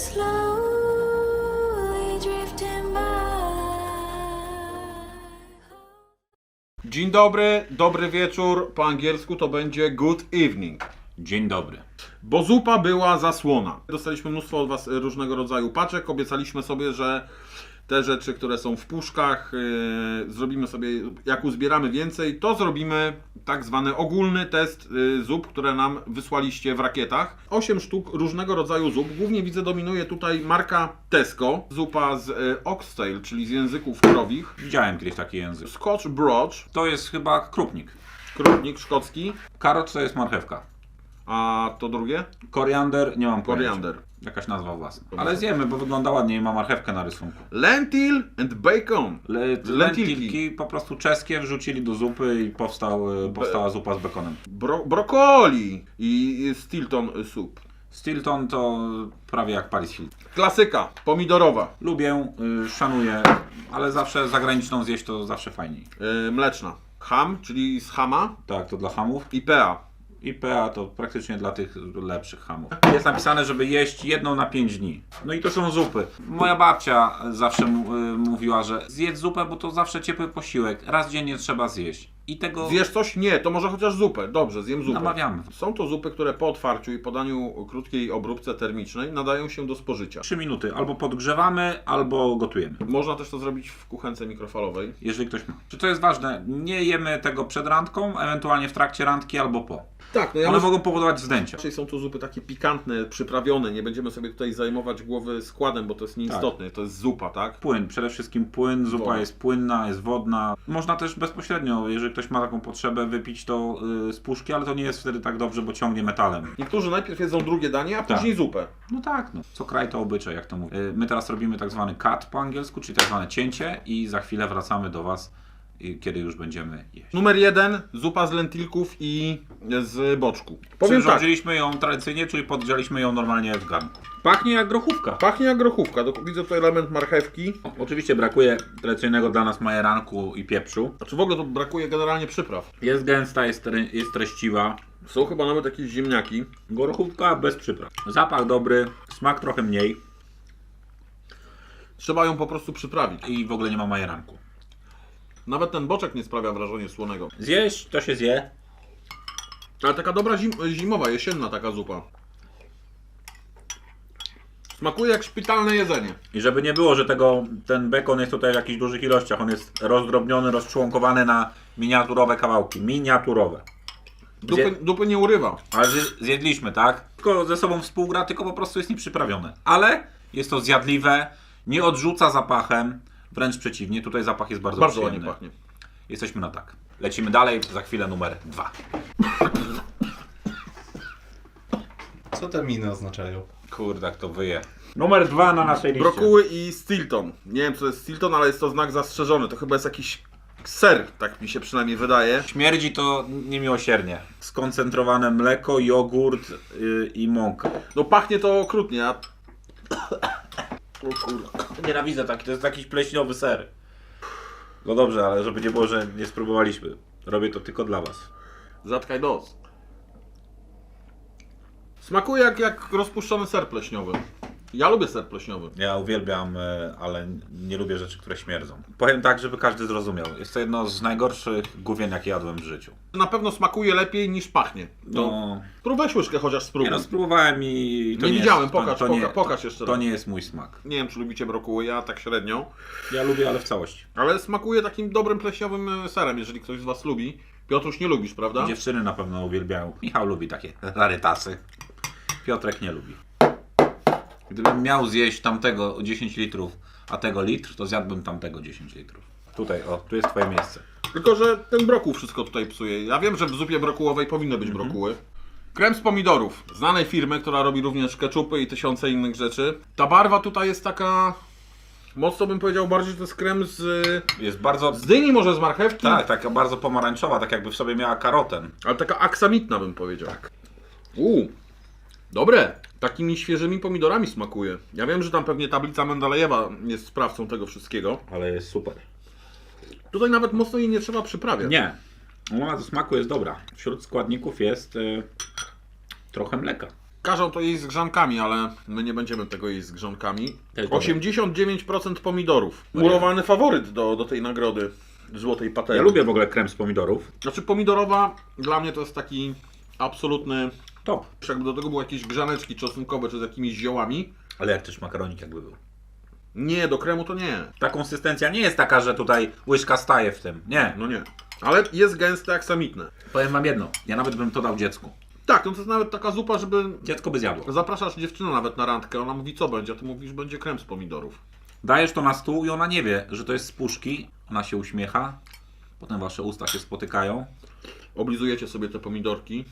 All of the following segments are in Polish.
slowly drifting by. Dzień dobry, dobry wieczór. Po angielsku to będzie good evening. Dzień dobry. Bo zupa była zasłona. Dostaliśmy mnóstwo od Was różnego rodzaju paczek. Obiecaliśmy sobie, że te rzeczy, które są w puszkach, yy, zrobimy sobie, jak uzbieramy więcej, to zrobimy tak zwany ogólny test yy, zup, które nam wysłaliście w rakietach. 8 sztuk różnego rodzaju zup. Głównie widzę dominuje tutaj marka Tesco. Zupa z yy, oxtail, czyli z języków krowich. Widziałem kiedyś taki język. Scotch Broach, To jest chyba krupnik. krównik szkocki. Karot to jest marchewka. A to drugie? Koriander nie mam pojęcia. Koriander. Jakaś nazwa własna. Ale zjemy, bo wygląda ładnie i ma marchewkę na rysunku. Lentil and bacon. Le Lentilki. lentilki po prostu czeskie wrzucili do zupy i powstał, e, powstała zupa z bekonem. Bro brokoli i Stilton soup. Stilton to prawie jak Paris Hilton. Klasyka, pomidorowa, Lubię, y, szanuję, ale zawsze zagraniczną zjeść to zawsze fajniej. yy, mleczna. Ham, czyli z hama Tak, to dla hamów. IPA. IPA to praktycznie dla tych lepszych hamów. Jest napisane, żeby jeść jedną na 5 dni. No i to są zupy. Moja babcia zawsze y, mówiła, że zjedz zupę, bo to zawsze ciepły posiłek. Raz dziennie trzeba zjeść. I tego Zjesz coś? Nie, to może chociaż zupę. Dobrze, zjem zupę. namawiamy. Są to zupy, które po otwarciu i podaniu krótkiej obróbce termicznej nadają się do spożycia. 3 minuty. Albo podgrzewamy, albo gotujemy. Można też to zrobić w kuchence mikrofalowej. Jeżeli ktoś ma. Czy to jest ważne? Nie jemy tego przed randką, ewentualnie w trakcie randki albo po. Tak, no ja One myślę- mogą powodować zdęcia. Raczej są to zupy takie pikantne, przyprawione. Nie będziemy sobie tutaj zajmować głowy składem, bo to jest nieistotne. To jest zupa, tak? Płyn, przede wszystkim płyn, zupa Woda. jest płynna, jest wodna. Można też bezpośrednio, jeżeli ktoś ma taką potrzebę, wypić to y, z puszki, ale to nie jest wtedy tak dobrze, bo ciągnie metalem. Niektórzy najpierw jedzą drugie danie, a Tak. później zupę. No tak, no. co kraj to obyczaj, jak to mówię. Y, My teraz robimy tak zwany cut po angielsku, czyli tak zwane cięcie i za chwilę wracamy do Was, kiedy już będziemy jeść. Numer jeden, zupa z lentilków i z boczku. Powiem tak, Przyrządziliśmy ją tradycyjnie, czyli podgrzaliśmy ją normalnie w garnku. Pachnie jak grochówka. pachnie jak grochówka. Widzę tutaj element marchewki. Oczywiście brakuje tradycyjnego dla nas majeranku i pieprzu. Znaczy w ogóle tu brakuje generalnie przypraw. Jest gęsta, jest, tre- jest treściwa. Są chyba nawet jakieś ziemniaki. Grochówka bez przypraw. Zapach dobry, smak trochę mniej Trzeba ją po prostu przyprawić. i w ogóle nie ma majeranku. Nawet ten boczek nie sprawia wrażenia słonego. Zjeść to się zje. Ale taka dobra zim zimowa, jesienna taka zupa. Smakuje jak szpitalne jedzenie. I żeby nie było, że tego, ten bekon jest tutaj w jakichś dużych ilościach, on jest rozdrobniony, rozczłonkowany na miniaturowe kawałki. Miniaturowe. Dupy, dupy nie urywa. Ale zje- zjedliśmy, tak? Tylko ze sobą współgra, tylko po prostu jest nieprzyprawione. Ale jest to zjadliwe, nie odrzuca zapachem, wręcz przeciwnie, tutaj zapach jest bardzo, Bardzo przyjemny. ładnie pachnie. Jesteśmy na tak. Lecimy dalej, za chwilę numer dwa. Co te miny oznaczają? Kurde, jak to wyje. Numer dwa na naszej liście. Brokuły i Stilton. Nie wiem co to jest Stilton, ale jest to znak zastrzeżony. To chyba jest jakiś ser, tak mi się przynajmniej wydaje. Śmierdzi to niemiłosiernie. Skoncentrowane mleko, jogurt yy, i mąka. No pachnie to okrutnie, a... O kurde. Nienawidzę taki, to jest jakiś pleśniowy ser. No dobrze, ale żeby nie było, że nie spróbowaliśmy. Robię to tylko dla was. Zatkaj nos. Smakuje jak, jak rozpuszczony ser pleśniowy. Ja lubię ser pleśniowy. Ja uwielbiam, e, ale nie lubię rzeczy, które śmierdzą. Powiem tak, żeby każdy zrozumiał. Jest to jedno z najgorszych główien, jakie jadłem w życiu. Na pewno smakuje lepiej niż pachnie. No, Próbaj łyżkę chociaż nie spróbuj. no, spróbowałem i to Nie nie, widziałem, jest, pokaż, nie, poka- pokaż jeszcze To raz. nie jest mój smak. Nie wiem czy lubicie brokuły, ja tak średnio. Ja lubię, ale w całości. Ale smakuje takim dobrym pleśniowym e, serem, jeżeli ktoś z Was lubi. Piotruś nie lubisz, prawda? Dziewczyny na pewno uwielbiają. Michał lubi takie rarytasy. Piotrek nie lubi. Gdybym miał zjeść tamtego 10 litrów, a tego litr, to zjadłbym tamtego 10 litrów. Tutaj, o, tu jest twoje miejsce. Tylko, że ten brokuł wszystko tutaj psuje. Ja wiem, że w zupie brokułowej powinny być brokuły. Krem z pomidorów, znanej firmy, która robi również keczupy i tysiące innych rzeczy. Ta barwa tutaj jest taka... Mocno bym powiedział bardziej, że to jest krem z... Jest bardzo... Z dyni może z marchewki? Tak, taka bardzo pomarańczowa, tak jakby w sobie miała karoten. Ale taka aksamitna bym powiedział. Uuu, dobre. Takimi świeżymi pomidorami smakuje. Ja wiem, że tam pewnie tablica Mendelejewa jest sprawcą tego wszystkiego. Ale jest super. Tutaj nawet mocno jej nie trzeba przyprawiać. Nie. Ona do smaku jest dobra. Wśród składników jest y, trochę mleka. Każą to jeść z grzankami, ale my nie będziemy tego jeść z grzankami. Tylko 89% pomidorów. Murowany faworyt do, do tej nagrody Złotej Patery. Ja lubię w ogóle krem z pomidorów. Znaczy pomidorowa dla mnie to jest taki absolutny... Top. Jakby do tego były jakieś grzaneczki czosnkowe czy z jakimiś ziołami. Ale jak też makaronik jakby był. Nie, do kremu to nie. Ta konsystencja nie jest taka, że tutaj łyżka staje w tym. Nie. No nie. Ale jest gęste jak samitne. Powiem wam jedno. Ja nawet bym to dał dziecku. Tak, no to jest nawet taka zupa, żeby... Dziecko by zjadło. Zapraszasz dziewczynę nawet na randkę, ona mówi co będzie, a ty mówisz, będzie krem z pomidorów. Dajesz to na stół i ona nie wie, że to jest z puszki. Ona się uśmiecha. Potem wasze usta się spotykają. Oblizujecie sobie te pomidorki.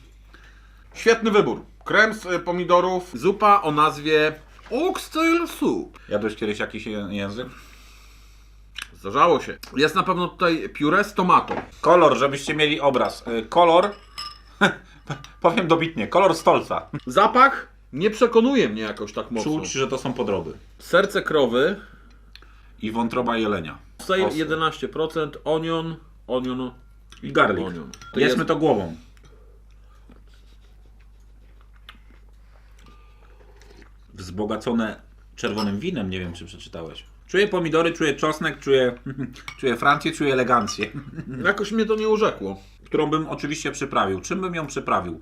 Świetny wybór. Krem z y, pomidorów, zupa o nazwie Oxtail Soup. Jadłeś kiedyś jakiś język? Zdarzało się. Jest na pewno tutaj pióre z tomatą. Kolor, żebyście mieli obraz. Y, Kolor, powiem dobitnie, kolor stolca. Zapach nie przekonuje mnie jakoś tak mocno. Czuć, że to są podroby. Serce krowy, I wątroba jelenia. Ostre. 11%, onion, onion, I garlic. onion. To Jedzmy jest- to głową. Wzbogacone czerwonym winem, nie wiem czy przeczytałeś. Czuję pomidory, czuję czosnek, czuję, czuję Francję, czuję elegancję. Jakoś mnie to nie urzekło. Którą bym oczywiście przyprawił. Czym bym ją przyprawił?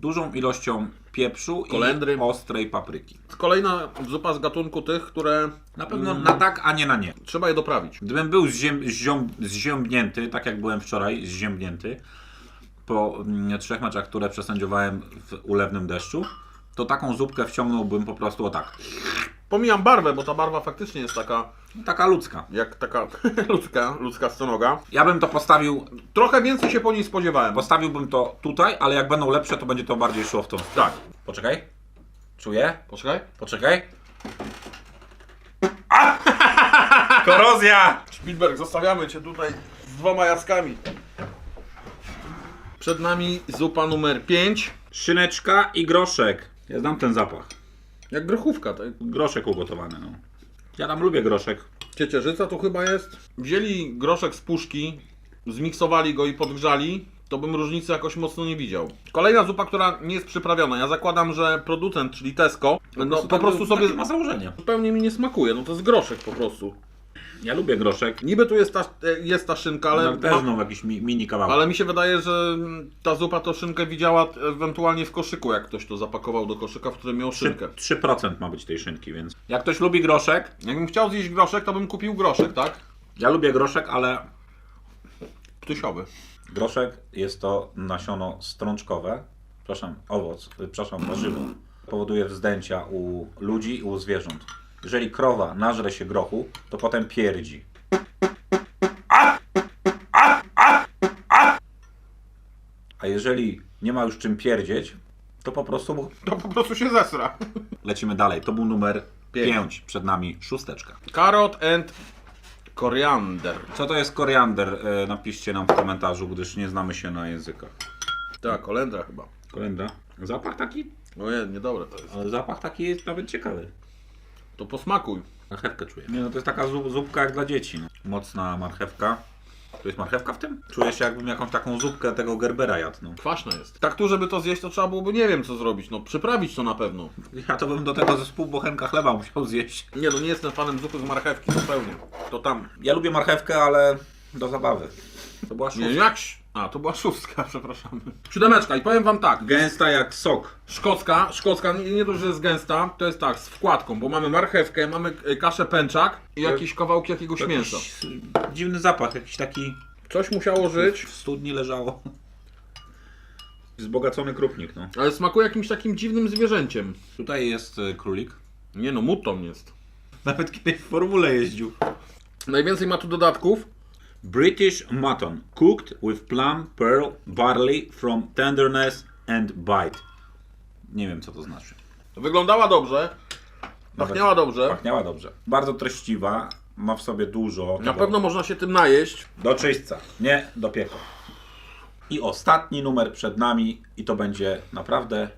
Dużą ilością pieprzu Kolendry. i ostrej papryki. Kolejna zupa z gatunku tych, które Na pewno na tak, a nie na nie. trzeba je doprawić. Gdybym był zziem, zziom, zziębnięty, tak jak byłem wczoraj, zziębnięty, po mm, trzech meczach, które przesędziowałem w ulewnym deszczu, to taką zupkę wciągnąłbym po prostu o tak. Pomijam barwę, bo ta barwa faktycznie jest taka, Taka ludzka. jak taka ludzka, ludzka stonoga. Ja bym to postawił, Trochę więcej się po niej spodziewałem. postawiłbym to tutaj, ale jak będą lepsze, to będzie to bardziej szło w tą. Tak. Poczekaj. Czuję. Poczekaj. Poczekaj. A! Korozja! Spielberg, zostawiamy Cię tutaj z dwoma jaskami. Przed nami zupa numer 5. Szyneczka i groszek. Ja znam ten zapach. Jak grochówka. Tak? Groszek ugotowany, no. Ja tam lubię groszek. Ciecierzyca tu chyba jest. Wzięli groszek z puszki, zmiksowali go i podgrzali. To bym różnicy jakoś mocno nie widział. Kolejna zupa, która nie jest przyprawiona. Ja zakładam, że producent, czyli Tesco, no, po prostu sobie ma założenie. zupełnie mi nie smakuje. No to jest groszek po prostu. Ja lubię groszek. Niby tu jest ta, e, jest ta szynka, ale, Ale też jakiś mi, mini kawałek. ale mi się wydaje, że ta zupa to szynkę widziała ewentualnie w koszyku, jak ktoś to zapakował do koszyka, w którym miał szynkę. 3%, 3% ma być tej szynki, więc. Jak ktoś lubi groszek, Jakbym chciał zjeść groszek, to bym kupił groszek, tak? ja lubię groszek, ale Ptusiowy. groszek jest to nasiono strączkowe. Przepraszam, owoc, przepraszam, warzywo. Powoduje wzdęcia u ludzi i u zwierząt. Jeżeli krowa nażre się grochu, to potem pierdzi. A jeżeli nie ma już czym pierdzieć, to po prostu To po prostu się zesra. Lecimy dalej. To był numer Pięć. 5. Przed nami szósteczka. Carrot and koriander. Co to jest koriander? E, napiszcie nam w komentarzu, gdyż nie znamy się na językach. Tak, kolendra chyba. Kolenda. Zapach taki? Ojej, niedobre to jest. Ale zapach taki jest nawet ciekawy. To posmakuj. Marchewkę czuję. Nie no, to jest taka zup, zupka jak dla dzieci. No. Mocna marchewka. Tu jest marchewka w tym? Czuję się jakbym jakąś taką zupkę tego Gerbera jadł. No. Kwaśne jest. Tak tu, żeby to zjeść, to trzeba byłoby nie wiem co zrobić. No, przyprawić to na pewno. Ja to bym do tego ze pół bochenka chleba musiał zjeść. Nie, no nie jestem fanem zupy z marchewki, zupełnie. To tam. Ja lubię marchewkę, ale do zabawy. To była Nie, szóstka. jak... A, to była szóstka, przepraszamy. Siódemeczka i powiem wam tak. Gęsta jak sok. Szkocka, szkocka nie, nie dość, że jest gęsta, to jest tak, z wkładką, bo mamy marchewkę, mamy e, kaszę pęczak i jakieś kawałki jakiegoś mięsa. Jakiś dziwny zapach, jakiś taki Coś musiało żyć, w studni leżało. Wzbogacony krupnik, no. ale smakuje jakimś takim dziwnym zwierzęciem. Tutaj jest y, królik. Nie no, mutton jest. Nawet kiedyś w formule jeździł. Najwięcej ma tu dodatków. British mutton, cooked with plum, pearl, barley from tenderness and bite. Nie wiem co to znaczy. Wyglądała dobrze, pachniała dobrze. Pachniała dobrze. Bardzo treściwa, ma w sobie dużo. Na pewno można się tym najeść. Do czyśćca, nie do piekła. I ostatni numer przed nami i to będzie naprawdę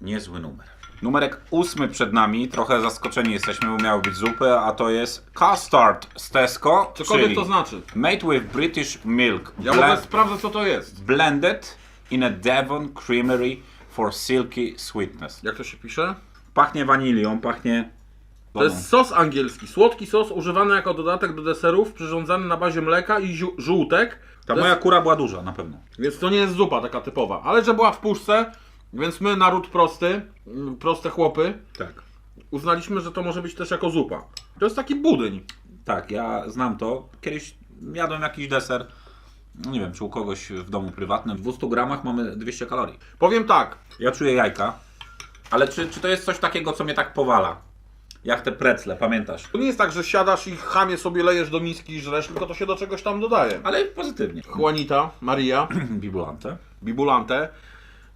niezły numer. Numerek ósmy przed nami, trochę zaskoczeni jesteśmy, bo miały być zupy, a to jest custard z Tesco, Cokolwiek czyli to znaczy. made with British milk, Ja w ogóle sprawdzę co to jest. blended in a Devon creamery for silky sweetness. Jak to się pisze? Pachnie wanilią, pachnie... To jest sos angielski. Słodki sos używany jako dodatek do deserów, przyrządzany na bazie mleka i ziu- żółtek. Ta To moja jest, kura była duża, na pewno. Więc to nie jest zupa taka typowa. Ale że była w puszce, więc my, naród prosty, mm, proste chłopy, Tak. uznaliśmy, że to może być też jako zupa. To jest taki budyń. Tak, ja znam to. Kiedyś jadłem jakiś deser, nie wiem, czy u kogoś w domu prywatnym. W 200 gramach mamy 200 kalorii. Powiem tak, Ja czuję jajka, ale czy, czy to jest coś takiego, co mnie tak powala? Jak te precle, pamiętasz? to nie jest tak, że siadasz i chamie sobie lejesz do miski i żresz, tylko to się do czegoś tam dodaje. Ale pozytywnie. Juanita, Maria, Bibulante. Bibulante,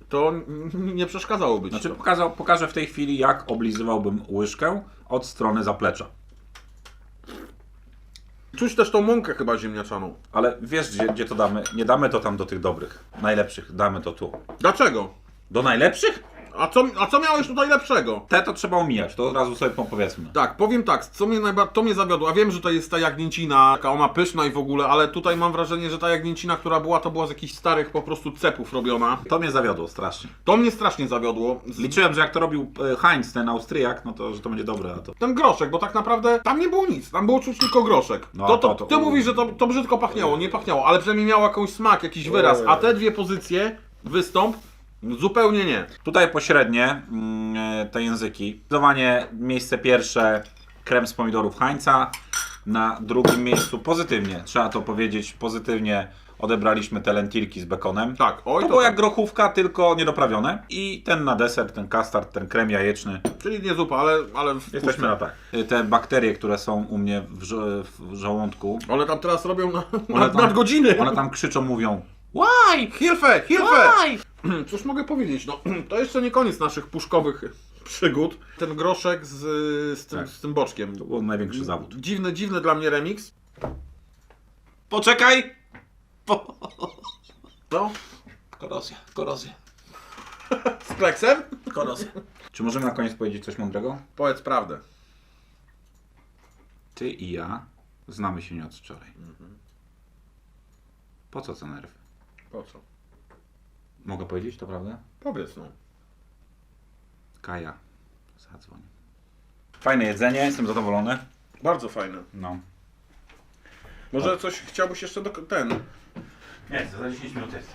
to nie przeszkadzało być. Znaczy to. pokazał, pokażę w tej chwili, jak oblizywałbym łyżkę od strony zaplecza. Czuć też tą mąkę chyba ziemniaczaną. Ale wiesz, gdzie, gdzie to damy? Nie damy to tam do tych dobrych, najlepszych. Damy to tu. Dlaczego? Do najlepszych? A co, a co miałeś tutaj lepszego? Te to trzeba omijać, to od razu sobie powiedzmy. Tak, powiem tak, co mnie najba- to mnie zawiodło. A wiem, że to jest ta jagnięcina, taka ona pyszna i w ogóle, ale tutaj mam wrażenie, że ta jagnięcina, która była, to była z jakichś starych po prostu cepów robiona. To mnie zawiodło strasznie. To mnie strasznie zawiodło. Z- Liczyłem, że jak to robił e, Heinz, ten Austriak, no to, że to będzie dobre, a to... Ten groszek, bo tak naprawdę tam nie było nic, tam było czuć tylko groszek. No, to, to, to- to- ty mówisz, że to, to brzydko pachniało, nie pachniało, ale przynajmniej miało jakąś smak, jakiś wyraz, a te dwie pozycje, wystąp, zupełnie nie. Tutaj pośrednie mm, e, te języki. Zdecydowanie miejsce pierwsze krem z pomidorów Heinza. Na drugim miejscu pozytywnie, trzeba to powiedzieć, pozytywnie odebraliśmy te lentilki z bekonem. Tak, oj, To to było tak. jak grochówka, tylko niedoprawione. I ten na deser, ten custard, ten krem jajeczny. Czyli nie zupa, ale, ale w Jesteśmy na tak. Te bakterie, które są u mnie w, żo- w żołądku, One tam teraz robią na, One na, tam- nadgodziny. one tam krzyczą, mówią Why? Hilfe, hilfe! Why? Cóż mogę powiedzieć, no to jeszcze nie koniec naszych puszkowych przygód. Ten groszek z, z, tym, Tak. z tym boczkiem. To był największy zawód. Dziwny, dziwny dla mnie remix. Poczekaj! Po... No, Korozja, korozja, z kleksem? korozja. Czy możemy na koniec powiedzieć coś mądrego? Powiedz prawdę. Ty i ja znamy się nie od wczoraj. Po co te nerwy? Po co? Mogę powiedzieć to prawda? Powiedz no. Kaja, zadzwoń. Fajne jedzenie, jestem zadowolony. Bardzo fajne. No. Może coś chciałbyś jeszcze do... ten... Nie, za 10 minut jest.